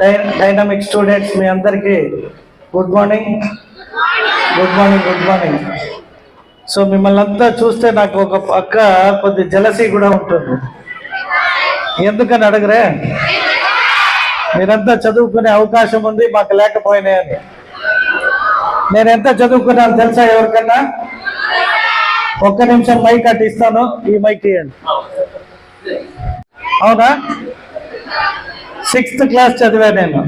Die- dynamic students మీ అందరికీ good morning good morning good morning so మిమ్మల్ని అంతా చూస్తే నాకు ఒక పక్క కొద్ది జలసీ కూడా ఉంటుంది. ఎందుకని అడగరే? మీరంతా చదువుకునే అవకాశం ఉంది మాకు లేకపోయినాయని నేను ఎంత చదువుకున్నాను తెలుసా ఎవరికన్నా? ఒక్క నిమిషం మైక్ అటు ఇస్తాను ఈ మైక్ ఇవ్వండి అవునా? సిక్స్త్ క్లాస్ చదివా నేను.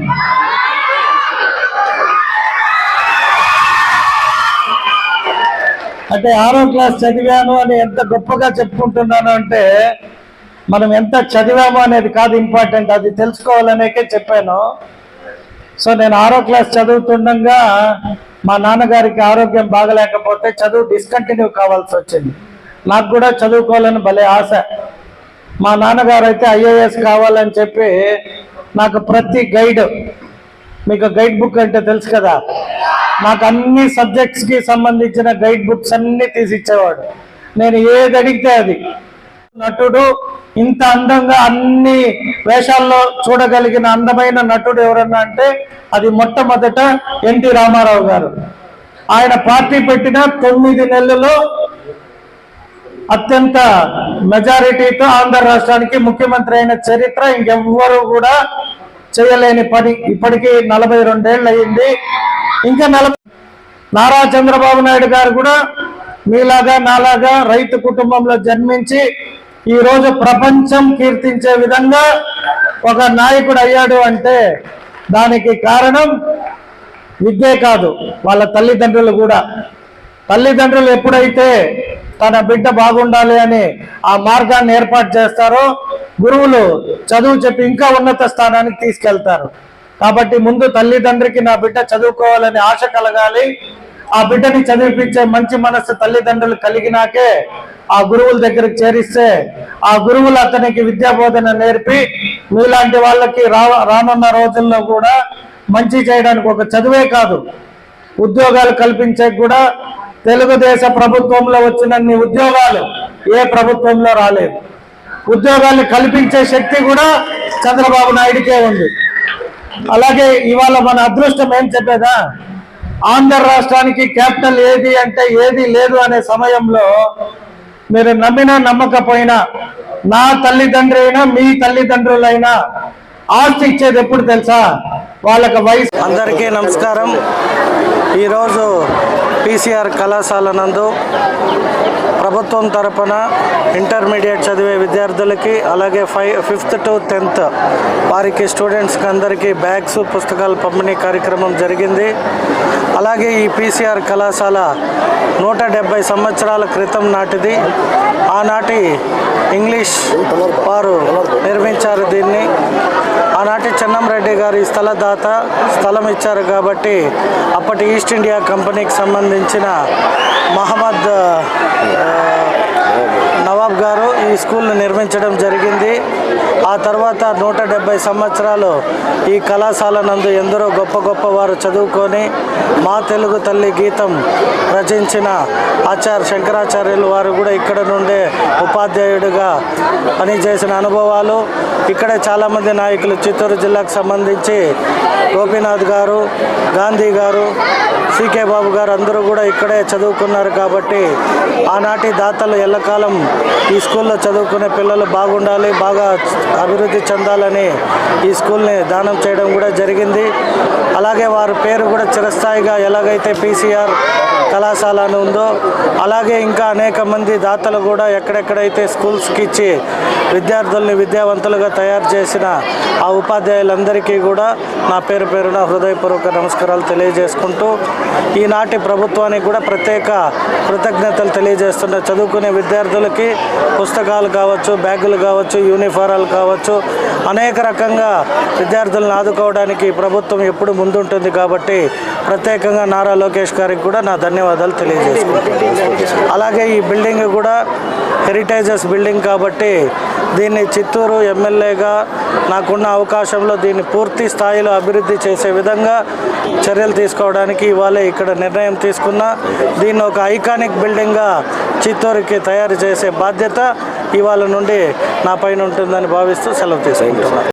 అంటే ఆరో క్లాస్ చదివాను అని ఎంత గొప్పగా చెప్పుకుంటున్నాను అంటే మనం ఎంత చదివాము అనేది కాదు ఇంపార్టెంట్ అది తెలుసుకోవాలనేకే చెప్పాను. సో నేను ఆరో క్లాస్ చదువుతుండగా మా నాన్నగారికి ఆరోగ్యం బాగలేకపోతే చదువు డిస్కంటిన్యూ కావాల్సి వచ్చింది. నాకు కూడా చదువుకోవాలని భలే ఆశ. మా నాన్నగారు అయితే ఐఏఎస్ కావాలని చెప్పి నాకు ప్రతి గైడ్ మీకు గైడ్ బుక్ అంటే తెలుసు కదా. నాకు అన్ని సబ్జెక్ట్స్కి సంబంధించిన గైడ్ బుక్స్ అన్ని తీసి ఇచ్చేవాడు. నేను ఏది అడిగితే అది. నటుడు ఇంత అందంగా అన్ని వేషాల్లో చూడగలిగిన అందమైన నటుడు ఎవరన్నా అంటే అది మొట్టమొదట ఎన్టీ రామారావు గారు. ఆయన పార్టీ పెట్టిన తొమ్మిది నెలల్లో అత్యంత మెజారిటీతో ఆంధ్ర రాష్ట్రానికి ముఖ్యమంత్రి అయిన చరిత్ర ఇంకెవ్వరు కూడా చేయలేని పని. ఇప్పటికీ నలభై రెండేళ్ళు అయింది. ఇంకా నలభై నారా చంద్రబాబు నాయుడు గారు కూడా మీలాగా నాలాగా రైతు కుటుంబంలో జన్మించి ఈరోజు ప్రపంచం కీర్తించే విధంగా ఒక నాయకుడు అయ్యాడు అంటే దానికి కారణం విద్యే కాదు. వాళ్ళ తల్లిదండ్రులు కూడా. తల్లిదండ్రులు ఎప్పుడైతే తన బిడ్డ బాగుండాలి అని ఆ మార్గాన్ని ఏర్పాటు చేస్తారో. గురువులు చదువు చెప్పి ఇంకా ఉన్నత స్థానానికి తీసుకెళ్తారు. కాబట్టి ముందు తల్లిదండ్రికి నా బిడ్డ చదువుకోవాలని ఆశ కలగాలి. ఆ బిడ్డని చదివిపించే మంచి మనస్సు తల్లిదండ్రులు కలిగినాకే ఆ గురువుల దగ్గరికి చేరిస్తే ఆ గురువులు అతనికి విద్యా బోధన నేర్పి మీలాంటి వాళ్ళకి రానున్న రోజుల్లో కూడా మంచి చేయడానికి ఒక చదువే కాదు. ఉద్యోగాలు కల్పించే కూడా తెలుగుదేశ ప్రభుత్వంలో వచ్చినన్ని ఉద్యోగాలు ఏ ప్రభుత్వంలో రాలేదు. ఉద్యోగాలు కల్పించే శక్తి కూడా చంద్రబాబు నాయుడికే ఉంది. అలాగే ఇవాళ మన అదృష్టం ఏం చెప్పేదా? ఆంధ్ర రాష్ట్రానికి క్యాపిటల్ ఏది అంటే ఏది లేదు అనే సమయంలో మీరు నమ్మినా నమ్మకపోయినా నా తల్లిదండ్రి అయినా మీ తల్లిదండ్రులైనా ఆస్తి ఇచ్చేది ఎప్పుడు తెలుసా? వాళ్ళకి వయసు అందరికీ నమస్కారం. ఈరోజు పీసీఆర్ కళాశాల నందు ప్రభుత్వం తరపున ఇంటర్మీడియట్ చదివే విద్యార్థులకి అలాగే ఫైవ్ ఫిఫ్త్ టు టెన్త్ వారికి స్టూడెంట్స్కి అందరికీ బ్యాగ్స్ పుస్తకాలు పంపిణీ కార్యక్రమం జరిగింది. అలాగే ఈ పీసీఆర్ కళాశాల నూట డెబ్బై సంవత్సరాల క్రితం నాటిది. ఆనాటి ఇంగ్లీష్ వారు నిర్మించారు దీన్ని. ఆనాటి చెన్నంరెడ్డి గారు ఈ స్థలదాత స్థలం ఇచ్చారు కాబట్టి అప్పటి ఈస్ట్ ఇండియా కంపెనీకి సంబంధించిన మహమ్మద్ నవాబ్ గారు ఈ స్కూల్ని నిర్మించడం జరిగింది. ఆ తర్వాత నూట డెబ్బై సంవత్సరాలు ఈ కళాశాల నందు ఎందరో గొప్ప గొప్ప వారు చదువుకొని మా తెలుగు తల్లి గీతం రచించిన ఆచార్య శంకరాచార్యులు వారు కూడా ఇక్కడ నుండే ఉపాధ్యాయుడిగా పనిచేసిన అనుభవాలు. ఇక్కడే చాలామంది నాయకులు చిత్తూరు జిల్లాకు సంబంధించి గోపీనాథ్ గారు గాంధీ గారు సికే బాబు గారు అందరూ కూడా ఇక్కడే చదువుకున్నారు కాబట్టి ఆనాటి దాతలు ఎల్లకాలం ఈ స్కూల్లో చదువుకునే పిల్లలు బాగుండాలి బాగా అభివృద్ధి చెందాలని ఈ స్కూల్ని దానం చేయడం కూడా జరిగింది. అలాగే వారి పేరు కూడా చిరస్థాయిగా ఎలాగైతే పీసీఆర్ కళాశాల అని ఉందో అలాగే ఇంకా అనేక మంది దాతలు కూడా ఎక్కడెక్కడైతే స్కూల్స్కి ఇచ్చి విద్యార్థుల్ని విద్యావంతులుగా తయారు చేసిన ఆ ఉపాధ్యాయులందరికీ కూడా నా పేరు పేరున హృదయపూర్వక నమస్కారాలు తెలియజేసుకుంటూ ఈనాటి ప్రభుత్వానికి కూడా ప్రత్యేక కృతజ్ఞతలు తెలియజేస్తున్న చదువుకునే విద్యార్థులకి పుస్తకాలు కావచ్చు బ్యాగులు కావచ్చు యూనిఫారాలు కావచ్చు అనేక రకంగా విద్యార్థులను ఆదుకోవడానికి ప్రభుత్వం ఎప్పుడు ముందుంటుంది కాబట్టి ప్రత్యేకంగా నారా లోకేష్ గారికి కూడా నా ధన్యవాదాలు. తెలియజేసుకుంటున్నాను. అలాగే ఈ బిల్డింగ్ కూడా హెరిటైజర్స్ బిల్డింగ్ కాబట్టి దీన్ని చిత్తూరు ఎమ్మెల్యేగా నాకున్న అవకాశంలో దీన్ని పూర్తి స్థాయిలో అభివృద్ధి చేసే విధంగా చర్యలు తీసుకోవడానికి ఇవాళ ఇక్కడ నిర్ణయం తీసుకున్నా దీన్ని ఒక ఐకానిక్ బిల్డింగ్గా చిత్తూరుకి తయారు చేసే బాధ్యత ఇవాళ నుండి నా పైన ఉంటుందని భావిస్తూ సెలవు తీసుకుంటున్నాను